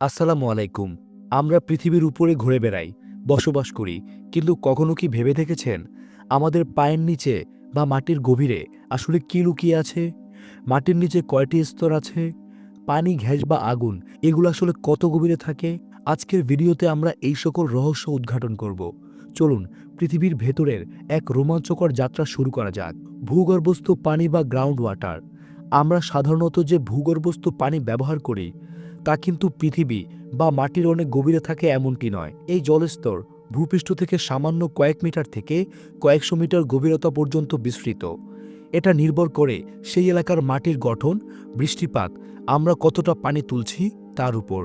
আসসালামু আলাইকুম। আমরা পৃথিবীর উপরে ঘুরে বেড়াই, বসবাস করি, কিন্তু কখনো কি ভেবে দেখেছেন? আমাদের পায়ের নিচে বা মাটির গভীরে আসলে কি লুকিয়ে আছে? মাটির নিচে কয়টি স্তর আছে? পানি, ঘ্যাস বা আগুন, এগুলো আসলে কত গভীরে থাকে? আজকের ভিডিওতে আমরা এই সকল রহস্য উদ্ঘাটন করব। চলুন, পৃথিবীর ভেতরের এক রোমাঞ্চকর যাত্রা শুরু করা যাক। ভূগর্ভস্থ পানি বা গ্রাউন্ড ওয়াটার আমরা সাধারণত যে ভূগর্ভস্থ পানি ব্যবহার করি তা কিন্তু পৃথিবী বা মাটির অনেক গভীরে থাকে এমনটি নয়। এই জলস্তর ভূপৃষ্ঠ থেকে সামান্য কয়েক মিটার থেকে কয়েকশো মিটার গভীরতা পর্যন্ত বিস্তৃত। এটা নির্ভর করে সেই এলাকার মাটির গঠন, বৃষ্টিপাত, আমরা কতটা পানি তুলছি তার উপর।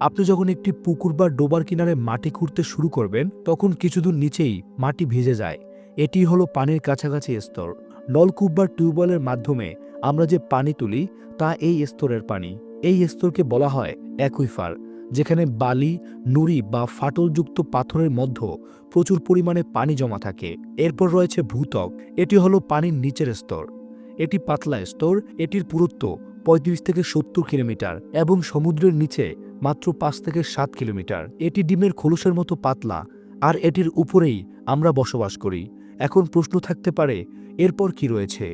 আপনি যখন একটি পুকুর বা ডোবার কিনারে মাটি খুঁড়তে শুরু করবেন, তখন কিছুদূর নিচেই মাটি ভিজে যায়। এটি হলো পানির কাছাকাছি স্তর। নলকূপ বা টিউবওয়েলের মাধ্যমে আমরা যে পানি তুলি, তা এই স্তরের পানি। এই স্তরকে বলা হয় অ্যাকুইফার, যেখানে বালি, নুড়ি বা ফাটলযুক্ত পাথরের মধ্যে প্রচুর পরিমাণে পানি জমা থাকে। এরপর রয়েছে ভূতক এটি হলো পানির নিচের স্তর। এটি পাতলা স্তর, এটির পুরুত্ব পঁয়ত্রিশ থেকে সত্তর কিলোমিটার এবং সমুদ্রের নিচে মাত্র পাঁচ থেকে সাত কিলোমিটার। এটি ডিমের খোলসের মতো পাতলা, আর এটির উপরেই আমরা বসবাস করি। এখন প্রশ্ন থাকতে পারে, এরপর কি রয়েছে?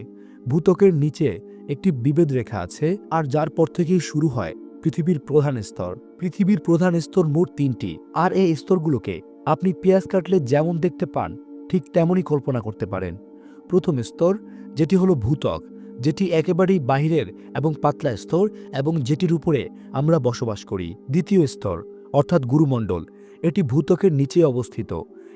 ভূতকের নিচে একটি বিভেদ রেখা আছে আর যার পর থেকেই শুরু হয় পৃথিবীর প্রধান স্তর। পৃথিবীর প্রধান স্তর মোট তিনটি আর এই স্তরগুলোকে আপনি পেঁয়াজ কাটলে যেমন দেখতে পান, ঠিক তেমনই কল্পনা করতে পারেন। প্রথম স্তর, যেটি হলো ভূত্বক, যেটি একেবারেই বাহিরের এবং পাতলা স্তর এবং যেটির উপরে আমরা বসবাস করি। দ্বিতীয় স্তর, অর্থাৎ গুরুমণ্ডল, এটি ভূত্বকের নিচে অবস্থিত।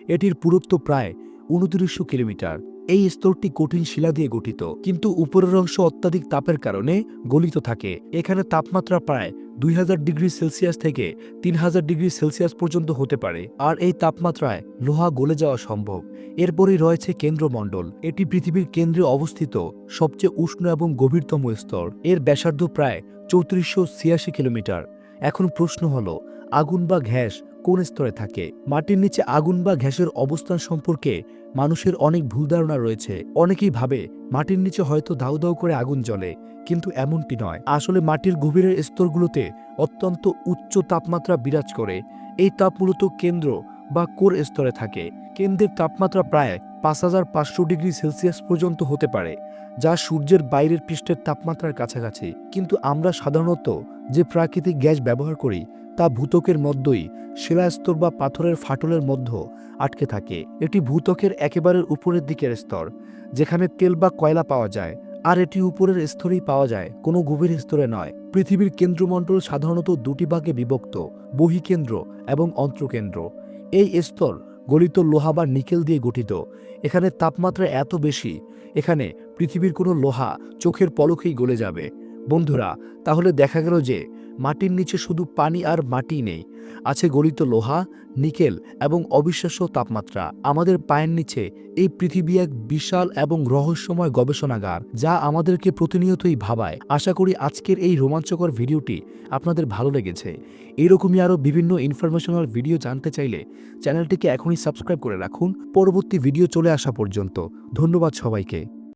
এটির পুরুত্ব প্রায় উনত্রিশশো কিলোমিটার। এই স্তরটি কঠিন শিলা দিয়ে গঠিত, কিন্তু উপরের অংশ অত্যাধিক তাপের কারণে গলিত থাকে। এখানে তাপমাত্রা প্রায় দুই হাজার ডিগ্রি সেলসিয়াস থেকে তিন হাজার ডিগ্রি সেলসিয়াস পর্যন্ত হতে পারে, আর এই তাপমাত্রায় লোহা গলে যাওয়া সম্ভব। এরপরই রয়েছে কেন্দ্রমণ্ডল। এটি পৃথিবীর কেন্দ্রে অবস্থিত সবচেয়ে উষ্ণ এবং গভীরতম স্তর। এর ব্যাসার্ধ প্রায় চৌত্রিশশো কিলোমিটার। এখন প্রশ্ন হল, আগুন বা ঘ্যাস কোন স্তরে থাকে? মাটির নিচে আগুন বা গ্যাসের অবস্থান সম্পর্কে মানুষের অনেক ভুল ধারণা রয়েছে। অনেকেই ভাবে, মাটির নিচে হয়তো দাউ দাউ করে আগুন জ্বলে, কিন্তু এমনটি নয়। আসলে মাটির গভীরের স্তরগুলোতে অত্যন্ত উচ্চ তাপমাত্রা বিরাজ করে। এই তাপ মূলত কেন্দ্র বা কোর স্তরে থাকে। কেন্দ্রের তাপমাত্রা প্রায় পাঁচ হাজার পাঁচশো ডিগ্রি সেলসিয়াস পর্যন্ত হতে পারে, যা সূর্যের বাইরের পৃষ্ঠের তাপমাত্রার কাছাকাছি। কিন্তু আমরা সাধারণত যে প্রাকৃতিক গ্যাস ব্যবহার করি, তা ভূতকের মধ্যেই শিলাস্তর বা পাথরের ফাটলের মধ্যে আটকে থাকে। এটি ভূতকের একেবারে উপরের দিকের স্তর, যেখানে তেল বা কয়লা পাওয়া যায়, আর এটি উপরের স্তরেই পাওয়া যায়, কোনো গভীর স্তরে নয়। পৃথিবীর কেন্দ্রমণ্ডল সাধারণত দুটি ভাগে বিভক্ত, বহিকেন্দ্র এবং অন্ত্রকেন্দ্র। এই স্তর গলিত লোহা বা নিকেল দিয়ে গঠিত। এখানে তাপমাত্রা এত বেশি, এখানে পৃথিবীর কোনো লোহা চোখের পলকেই গলে যাবে। বন্ধুরা, তাহলে দেখা গেল যে মাটির নিচে শুধু পানি আর মাটি নেই, আছে গলিত লোহা, নিকেল এবং অবিশ্বাস্য তাপমাত্রা। আমাদের পায়ের নিচে এই পৃথিবী এক বিশাল এবং রহস্যময় গবেষণাগার, যা আমাদেরকে প্রতিনিয়তই ভাবায়। আশা করি আজকের এই রোমাঞ্চকর ভিডিওটি আপনাদের ভালো লেগেছে। এরকমই আরও বিভিন্ন ইনফরমেশনাল ভিডিও জানতে চাইলে চ্যানেলটিকে এখনই সাবস্ক্রাইব করে রাখুন। পরবর্তী ভিডিও চলে আসা পর্যন্ত ধন্যবাদ সবাইকে।